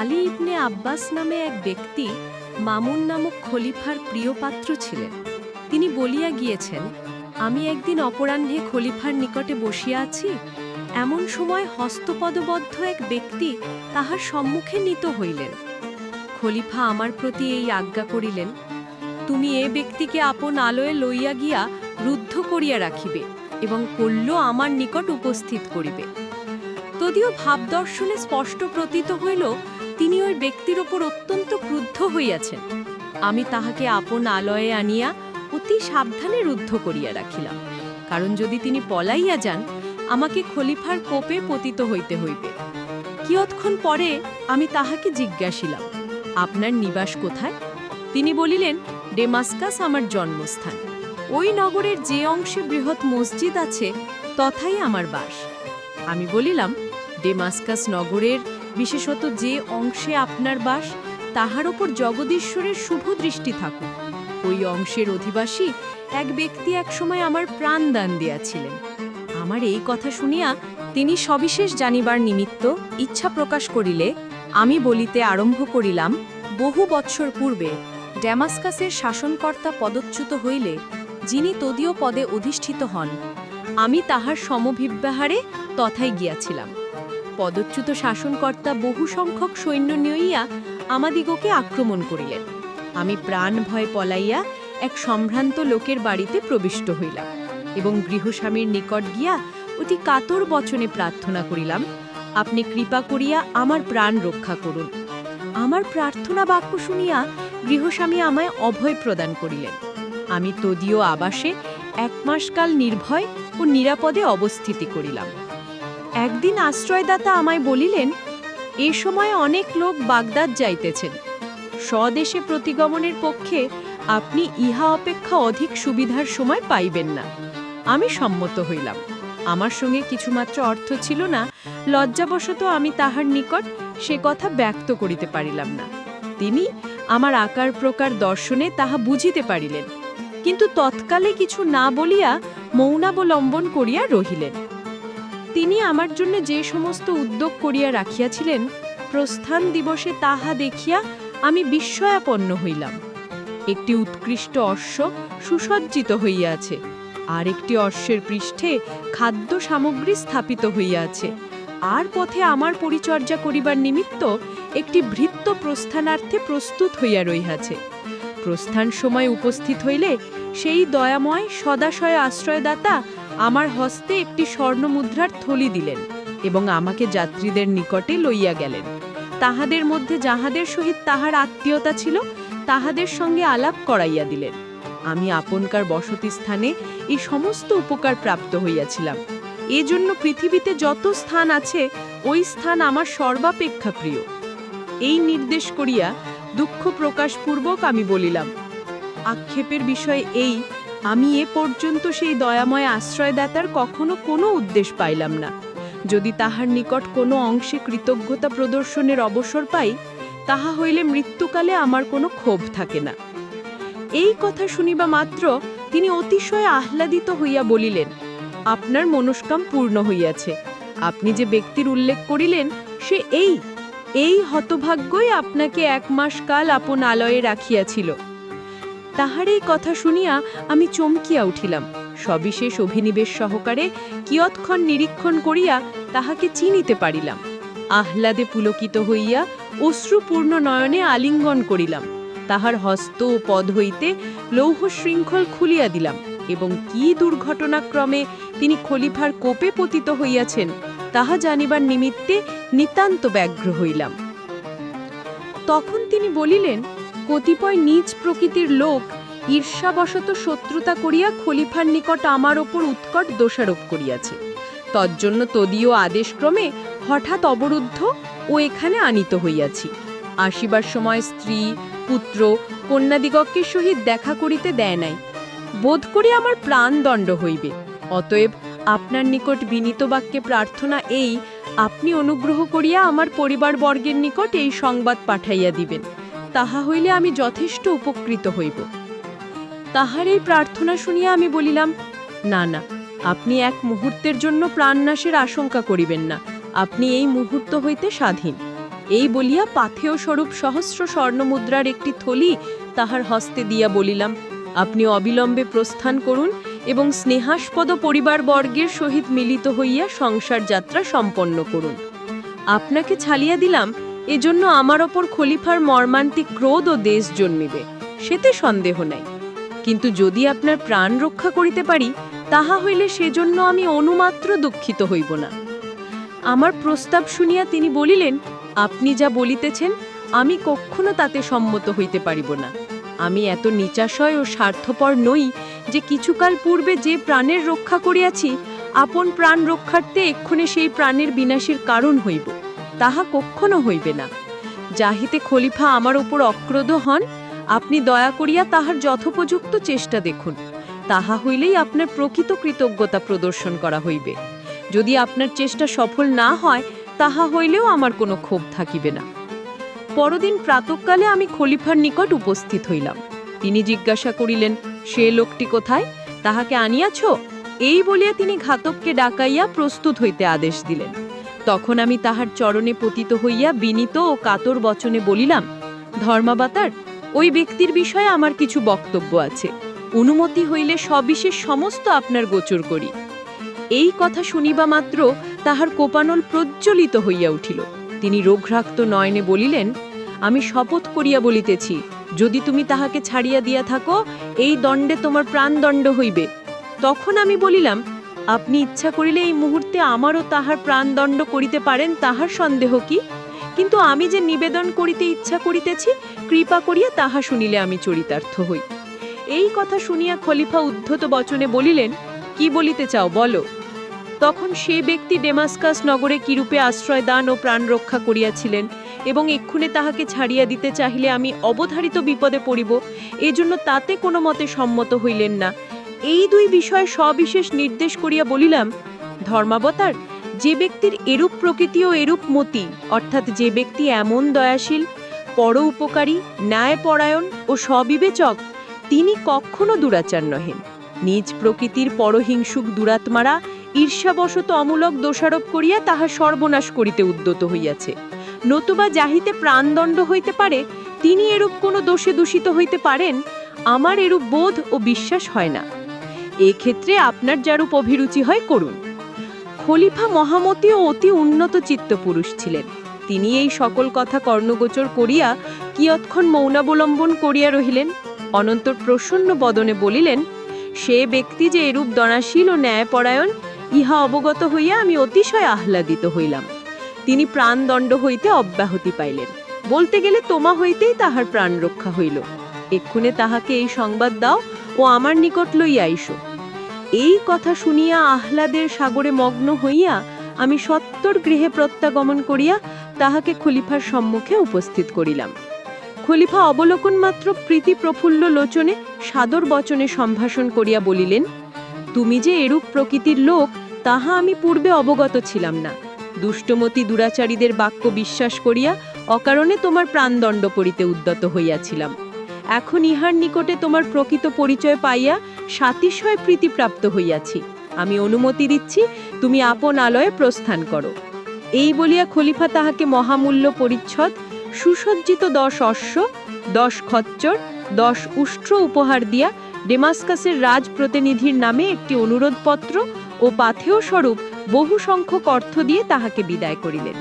আলী ইবনে আব্বাস নামে এক ব্যক্তি মামুন নামক খলিফার প্রিয় পাত্র ছিলেন। তিনি বলিয়া গিয়েছেন, আমি একদিন অপরাহ্নে খলিফার নিকটে বসিয়া আছি। এমন সময় হস্তপদবদ্ধ এক ব্যক্তি তাহার সম্মুখে নিত হইলেন। খলিফা আমার প্রতি এই আজ্ঞা করিলেন, তুমি এ ব্যক্তিকে আপন আলোয় লইয়া গিয়া রুদ্ধ করিয়া রাখিবে এবং কল্য আমার নিকট উপস্থিত করিবে। যদিও ভাবদর্শনে স্পষ্ট প্রতীত হইল তিনি ওই ব্যক্তির ওপর অত্যন্ত ক্রুদ্ধ হইয়াছেন। আমি তাহাকে আপন আলয়ে আনিয়া অতি সাবধানে রুদ্ধ করিয়া রাখিলাম, কারণ যদি তিনি পলাইয়া যান, আমাকে খলিফার কোপে পতিত হইতে হইবে। কিয়ৎক্ষণ পরে আমি তাহাকে জিজ্ঞাসিলাম, আপনার নিবাস কোথায়? তিনি বলিলেন, ডেমাস্কাস আমার জন্মস্থান। ওই নগরের যে অংশে বৃহৎ মসজিদ আছে, তথাই আমার বাস। আমি বলিলাম, ডেমাস্কাস নগরের বিশেষত যে অংশে আপনার বাস, তাহার ওপর জগদীশ্বরের শুভ দৃষ্টি থাকুক। ওই অংশের অধিবাসী এক ব্যক্তি একসময় আমার প্রাণ দান দিয়াছিলেন। আমার এই কথা শুনিয়া তিনি সবিশেষ জানিবার নিমিত্ত ইচ্ছা প্রকাশ করিলে আমি বলিতে আরম্ভ করিলাম, বহু বৎসর পূর্বে ড্যামাস্কাসের শাসনকর্তা পদচ্যুত হইলে যিনি তদীয় পদে অধিষ্ঠিত হন, আমি তাহার সমভিব্যাহারে তথায় গিয়াছিলাম। পদচ্যুত শাসনকর্তা বহু সংখ্যক সৈন্য নিইয়া আমাদিগকে আক্রমণ করিলেন। আমি প্রাণ ভয় পলাইয়া এক সম্ভ্রান্ত লোকের বাড়িতে প্রবিষ্ট হইলাম এবং গৃহস্বামীর নিকট গিয়া অতি কাতর বচনে প্রার্থনা করিলাম, আপনি কৃপা করিয়া আমার প্রাণ রক্ষা করুন। আমার প্রার্থনা বাক্য শুনিয়া গৃহস্বামী আমায় অভয় প্রদান করিলেন। আমি তদীয় আবাসে এক মাসকাল নির্ভয় ও নিরাপদে অবস্থিতি করিলাম। একদিন আশ্রয়দাতা আমায় বলিলেন, এ সময় অনেক লোক বাগদাদ যাইতেছেন। স্বদেশে প্রতিগমনের পক্ষে আপনি ইহা অপেক্ষা অধিক সুবিধার সময় পাইবেন না। আমি সম্মত হইলাম। আমার সঙ্গে কিছুমাত্র অর্থ ছিল না, লজ্জাবশত আমি তাহার নিকট সে কথা ব্যক্ত করিতে পারিলাম না। তিনি আমার আকার প্রকার দর্শনে তাহা বুঝিতে পারিলেন। কিন্তু তৎকালে কিছু না বলিয়া মৌনাবলম্বন করিয়া রহিলেন। তিনি আমার জন্য যে সমস্ত উদ্যোগ করিয়া রাখিয়াছিলেন, প্রস্থান দিবসে তাহা দেখিয়া আমি বিস্ময়াপন্ন হইলাম। একটি উৎকৃষ্ট অশ্ব সুসজ্জিত হইয়াছে, আর একটি অশ্বের পৃষ্ঠে খাদ্য সামগ্রী স্থাপিত হইয়াছে। আর পথে আমার পরিচর্যা করিবার নিমিত্ত একটি ভৃত্য প্রস্থানার্থে প্রস্তুত হইয়া রহিয়াছে প্রস্থান সময় উপস্থিত হইলে সেই দয়াময়, সদাশয় আশ্রয়দাতা আমার হস্তে একটি স্বর্ণ মুদ্রার থলি দিলেন এবং আমাকে যাত্রীদের নিকটে লইয়া গেলেন। তাহাদের মধ্যে যাহাদের সহিত তাহার আত্মীয়তা ছিল, তাহাদের সঙ্গে আলাপ করাইয়া দিলেন। আমি আপনকার বসতি স্থানে এই সমস্ত উপকার প্রাপ্ত হইয়াছিলাম। এজন্য পৃথিবীতে যত স্থান আছে, ওই স্থান আমার সর্বাপেক্ষা প্রিয়। এই নির্দেশ করিয়া দুঃখ প্রকাশপূর্বক আমি বলিলাম, আক্ষেপের বিষয় এই আমি এ পর্যন্ত সেই দয়াময় আশ্রয়দাতার কখনো কোনো উদ্দেশ্য পাইলাম না। যদি তাহার নিকট কোনো অংশে কৃতজ্ঞতা প্রদর্শনের অবসর পাই, তাহা হইলে মৃত্যুকালে আমার কোনো ক্ষোভ থাকে না। এই কথা শুনিবা মাত্র তিনি অতিশয় আহ্লাদিত হইয়া বলিলেন, আপনার মনস্কাম পূর্ণ হইয়াছে। আপনি যে ব্যক্তির উল্লেখ করিলেন, সে এই। এই হতভাগ্যই আপনাকে এক মাস কাল আপন আলয়ে রাখিয়াছিল। তাহার এই কথা শুনিয়া আমি চমকিয়া উঠিলাম। সবিশেষ অভিনিবেশ সহকারে কিয়ৎক্ষণ নিরীক্ষণ করিয়া তাহাকে চিনিতে পারিলাম। আহ্লাদে পুলকিত হইয়া অশ্রুপূর্ণ নয়নে আলিঙ্গন করিলাম। তাহার হস্ত ও পদ হইতে লৌহ শৃঙ্খল খুলিয়া দিলাম এবং কি দুর্ঘটনাক্রমে তিনি খলিফার কোপে পতিত হইয়াছেন, তাহা জানিবার নিমিত্তে নিতান্ত ব্যগ্র হইলাম। তখন তিনি বলিলেন কতিপয় নীচ প্রকৃতির লোক ঈর্ষাবশত শত্রুতা করিয়া খলিফার নিকট আমার ওপর উৎকট দোষারোপ করিয়াছে। তজ্জন্য তদীয় আদেশক্রমে হঠাৎ অবরুদ্ধ ও এখানে আনিত হইয়াছি। আসিবার সময় স্ত্রী, পুত্র, কন্যাদিগকে সহিত দেখা করিতে দেয় নাই। বোধ করি আমার প্রাণদণ্ড হইবে। অতএব আপনার নিকট বিনীত বাক্যে প্রার্থনা এই, আপনি অনুগ্রহ করিয়া আমার পরিবারবর্গের নিকট এই সংবাদ পাঠাইয়া দিবেন। তাহা হইলে আমি যথেষ্ট উপকৃত হইব। তাহার এই প্রার্থনা শুনিয়া আমি বলিলাম, না না, আপনি এক মুহূর্তের জন্য প্রাণনাশের আশঙ্কা করিবেন না, আপনি এই মুহূর্ত হইতে স্বাধীন এই বলিয়া পাথেয় স্বরূপ সহস্র স্বর্ণমুদ্রার একটি থলি তাহার হস্তে দিয়া বলিলাম, আপনি অবিলম্বে প্রস্থান করুন এবং স্নেহাস্পদ পরিবারবর্গের সহিত মিলিত হইয়া সংসার যাত্রা সম্পন্ন করুন। আপনাকে ছালিয়া দিলাম এজন্য আমার ওপর খলিফার মর্মান্তিক ক্রোধ ও দেশ জন্মিবে, সেতে সন্দেহ নাই। কিন্তু যদি আপনার প্রাণ রক্ষা করিতে পারি, তাহা হইলে সেজন্য আমি অনুমাত্র দুঃখিত হইব না। আমার প্রস্তাব শুনিয়া তিনি বলিলেন, আপনি যা বলিতেছেন, আমি কখনো তাতে সম্মত হইতে পারিব না। আমি এত নিচাশয় ও স্বার্থপর নই যে কিছুকাল পূর্বে যে প্রাণের রক্ষা করিয়াছি, আপন প্রাণ রক্ষার্থে এক্ষণে সেই প্রাণের বিনাশের কারণ হইব। তাহা কখনো হইবে না। যাহিতে খলিফা আমার উপর অক্রোধ হন, আপনি দয়া করিয়া তাহার যথোপযুক্ত চেষ্টা দেখুন। তাহা হইলেই আপনার প্রকৃত কৃতজ্ঞতা প্রদর্শন করা হইবে। যদি আপনার চেষ্টা সফল না হয়, তাহা হইলেও আমার কোনো ক্ষোভ থাকিবে না। পরদিন প্রাতকালে আমি খলিফার নিকট উপস্থিত হইলাম। তিনি জিজ্ঞাসা করিলেন, সে লোকটি কোথায়? তাহাকে আনিয়াছ? এই বলিয়া তিনি ঘাতককে ডাকাইয়া প্রস্তুত হইতে আদেশ দিলেন। তখন আমি তাহার চরণে পতিত হইয়া বিনীত ও কাতর বচনে বলিলাম, ধর্মাবাতার, ওই ব্যক্তির বিষয়ে আমার কিছু বক্তব্য আছে। অনুমতি হইলে সবিশেষ সমস্ত আপনার গোচর করি। এই কথা শুনিবা মাত্র তাহার কোপানল প্রজ্বলিত হইয়া উঠিল। তিনি রোগরাক্ত নয়নে বলিলেন, আমি শপথ করিয়া বলিতেছি, যদি তুমি তাহাকে ছাড়িয়া দিয়া থাকো, এই দণ্ডে তোমার প্রাণদণ্ড হইবে। তখন আমি বলিলাম আপনি ইচ্ছা করিলে এই মুহূর্তে আমারও তাহার প্রাণদণ্ড করিতে পারেন, তাহার সন্দেহ কি? কিন্তু আমি যে নিবেদন করিতে ইচ্ছা করিতেছি, কৃপা করিয়া তাহা শুনিলে আমি চরিতার্থ হই। এই কথা শুনিয়া খলিফা উদ্ধত বচনে বলিলেন, কি বলিতে চাও, বলো। তখন সে ব্যক্তি ডেমাস্কাস নগরে কিরূপে আশ্রয় দান ও প্রাণ রক্ষা করিয়াছিলেন এবং এক্ষুনে তাহাকে ছাড়িয়া দিতে চাহিলে আমি অবধারিত বিপদে পড়িব, এজন্য তাতে কোনো মতে সম্মত হইলেন না। এই দুই বিষয়ে সবিশেষ নির্দেশ করিয়া বলিলাম, ধর্মাবতার, যে ব্যক্তির এরূপ প্রকৃতি ও এরূপ মতি, অর্থাৎ যে ব্যক্তি এমন দয়াশীল, পর উপকারী ন্যায়পরায়ণ ও সবিবেচক, তিনি কখনো দুরাচার নহেন। নিজ প্রকৃতির পরহিংসুক দুরাত্মারা ঈর্ষাবশত অমূলক দোষারোপ করিয়া তাহা সর্বনাশ করিতে উদ্যত হইয়াছে। নতুবা যাহিতে প্রাণদণ্ড হইতে পারে, তিনি এরূপ কোনো দোষে দূষিত হইতে পারেন, আমার এরূপ বোধ ও বিশ্বাস হয় না। এক্ষেত্রে আপনার যারূপ অভিরুচি হয়, করুন। খলিফা মহামতি ও অতি উন্নত চিত্ত পুরুষ ছিলেন। তিনি এই সকল কথা কর্ণগোচর করিয়া কিয়ৎক্ষণ মৌনাবলম্বন করিয়া রহিলেন। অনন্তর প্রসন্ন বদনে বলিলেন, সে ব্যক্তি যে এরূপ দনাশীল ও ন্যায়পরায়ণ, ইহা অবগত হইয়া আমি অতিশয় আহ্লাদিত হইলাম। তিনি প্রাণদণ্ড হইতে অব্যাহতি পাইলেন। বলতে গেলে তোমা হইতেই তাহার প্রাণ রক্ষা হইল। এক্ষুনে তাহাকে এই সংবাদ দাও ও আমার নিকট লইয়া আইসো। এই কথা শুনিয়া আহ্লাদের সাগরে মগ্ন হইয়া আমি সত্তর গৃহে প্রত্যাগমন করিয়া তাহাকে খলিফার সম্মুখে উপস্থিত করিলাম। খলিফা অবলোকন মাত্র প্রীতি প্রফুল্ল লোচনে সাদর বচনে সম্ভাষণ করিয়া বলিলেন, তুমি যে এরূপ প্রকৃতির লোক, তাহা আমি পূর্বে অবগত ছিলাম না। দুষ্টমতি দুরাচারীদের বাক্য বিশ্বাস করিয়া অকারণে তোমার প্রাণদণ্ড করিতে উদ্যত হইয়াছিলাম। এখন ইহার নিকটে তোমার প্রকৃত পরিচয় পাইয়া সাতিশয় প্রীতিপ্রাপ্ত হইয়াছি। আমি অনুমতি দিচ্ছি, তুমি আপন আলয়ে প্রস্থান করো। এই বলিয়া খলিফা তাহাকে মহামূল্য পরিচ্ছদ, সুসজ্জিত দশ অশ্ব, দশ খচ্চর, দশ উষ্ট্র উপহার দিয়া ডেমাস্কাসের রাজ প্রতিনিধির নামে একটি অনুরোধপত্র ও পাথেয় স্বরূপ বহু সংখ্যক অর্থ দিয়ে তাহাকে বিদায় করিলেন।